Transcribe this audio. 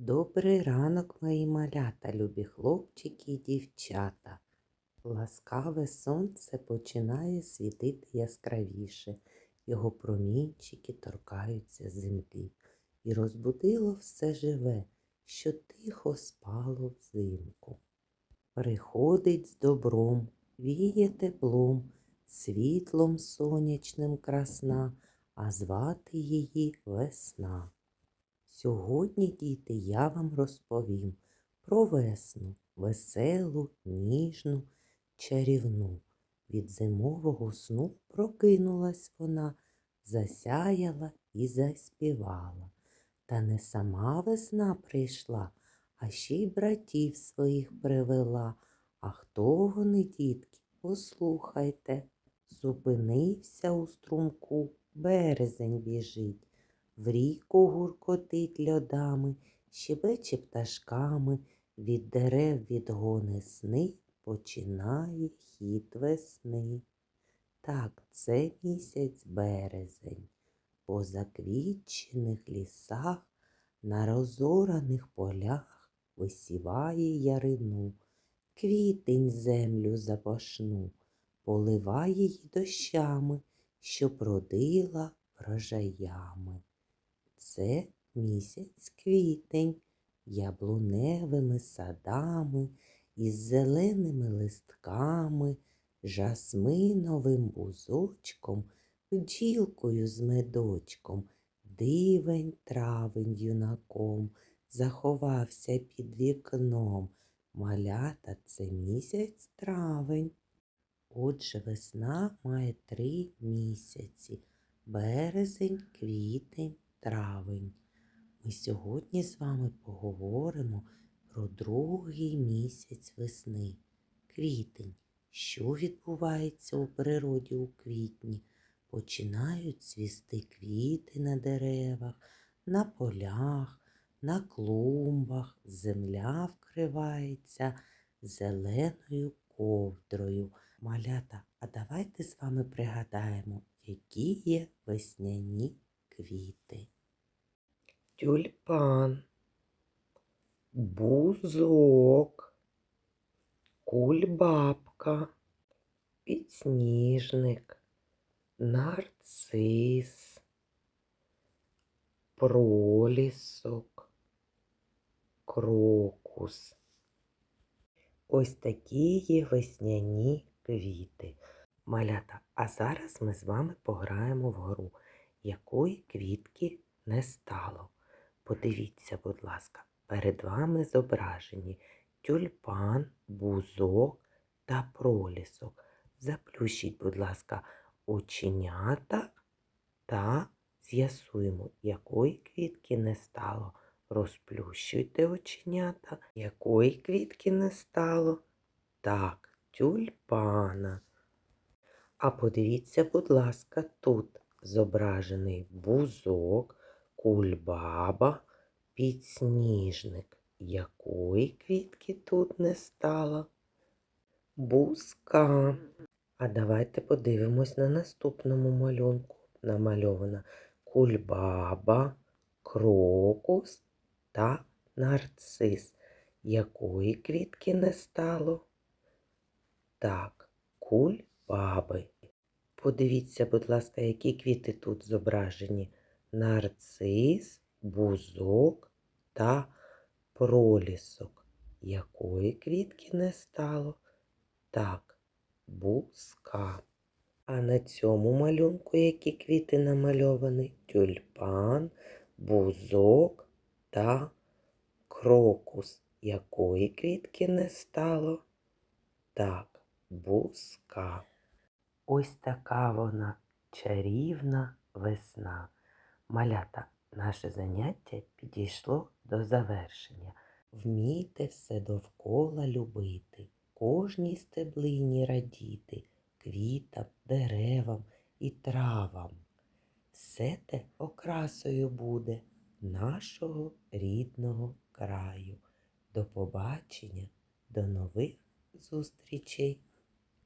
Добрий ранок, мої малята, любі хлопчики і дівчата. Ласкаве сонце починає світити яскравіше, його промінчики торкаються землі, і розбудило все живе, що тихо спало взимку. Приходить з добром, віє теплом, світлом сонячним красна, а звати її весна. Сьогодні, діти, я вам розповім про весну, веселу, ніжну, чарівну. Від зимового сну прокинулась вона, засяяла і заспівала. Та не сама весна прийшла, а ще й братів своїх привела. А хто вони, дітки, послухайте. Зупинився у струмку, березень біжить. В ріку гуркотить льодами, щебече пташками, від дерев відгони сни починає хід весни. Так, це місяць березень, по заквітчених лісах, на розораних полях висіває ярину, квітень землю запашну, поливає й дощами, що продила врожаями. Це місяць квітень, яблуневими садами, із зеленими листками, жасминовим бузочком, бджілкою з медочком, дивень травень юнаком, заховався під вікном. Малята це місяць травень. Отже, весна має три місяці березень, квітень, травень. Ми сьогодні з вами поговоримо про другий місяць весни квітень. Що відбувається у природі у квітні? Починають цвісти квіти на деревах, на полях, на клумбах, земля вкривається зеленою ковдрою. Малята, а давайте з вами пригадаємо, які є весняні квіти. Тюльпан, бузок, кульбабка, підсніжник, нарцис, пролісок, крокус. Ось такі є весняні квіти. Малята, а зараз ми з вами пограємо в гру, якої квітки не стало. Подивіться, будь ласка, перед вами зображені тюльпан, бузок та пролісок. Заплющіть, будь ласка, оченята та з'ясуємо, якої квітки не стало. Розплющуйте оченята, якої квітки не стало. Так, тюльпана. А подивіться, будь ласка, тут зображений бузок, кульбаба, підсніжник. Якої квітки тут не стало? Бузка. А давайте подивимось на наступному малюнку. Намальована кульбаба, крокус та нарцис. Якої квітки не стало? Так, кульбаби. Подивіться, будь ласка, які квіти тут зображені: нарцис, бузок та пролісок. Якої квітки не стало? Так, бузка. А на цьому малюнку які квіти намальовані? Тюльпан, бузок та крокус. Якої квітки не стало? Так, бузка. Ось така вона чарівна весна. Малята, наше заняття підійшло до завершення. Вмійте все довкола любити, кожній стеблині радіти, квітам, деревам і травам. Все те окрасою буде нашого рідного краю. До побачення, до нових зустрічей!